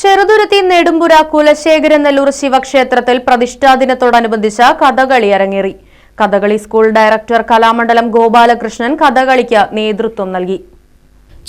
Cheruthuruthy Nedumpura Kulasekhara Nellur ശിവക്ഷേത്രത്തിൽ പ്രതിഷ്ഠാ ദിനത്തോടനുബന്ധിച്ച് കഥകളി അരങ്ങേറി. കഥകളി സ്കൂൾ ഡയറക്ടർ കലാമണ്ഡലം ഗോപാലകൃഷ്ണൻ കഥകളിക്ക് നേതൃത്വം നൽകി.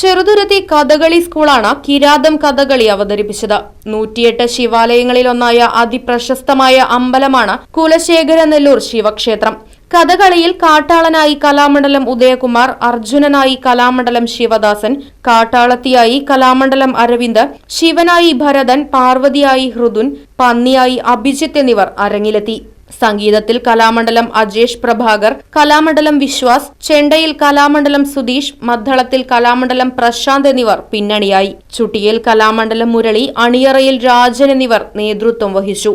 ചെറുതുരുത്തി കഥകളി സ്കൂളാണ് കിരാതം കഥകളി അവതരിപ്പിച്ചത്. നൂറ്റിയെട്ട് ശിവാലയങ്ങളിലൊന്നായ അതിപ്രശസ്തമായ അമ്പലമാണ് കുലശേഖര നെല്ലൂർ ശിവക്ഷേത്രം. കഥകളിയിൽ കാട്ടാളനായി കലാമണ്ഡലം ഉദയകുമാർ അർജുനനായി കലാമണ്ഡലം ശിവദാസൻ കാട്ടാളത്തിയായി കലാമണ്ഡലം അരവിന്ദ് ശിവനായി ഭരതൻ പാർവതിയായി ഹൃദുൻ പന്നിയായി അഭിജിത്ത് എന്നിവർ അരങ്ങിലെത്തി. സംഗീതത്തിൽ കലാമണ്ഡലം അജേഷ് പ്രഭാകർ കലാമണ്ഡലം വിശ്വാസ് ചെണ്ടയിൽ കലാമണ്ഡലം സുധീഷ് മദ്ദളത്തിൽ കലാമണ്ഡലം പ്രശാന്ത് എന്നിവർ പിന്നണിയായി. ചുട്ടിയിൽ കലാമണ്ഡലം മുരളി അണിയറയിൽ രാജൻ എന്നിവർ നേതൃത്വം വഹിച്ചു.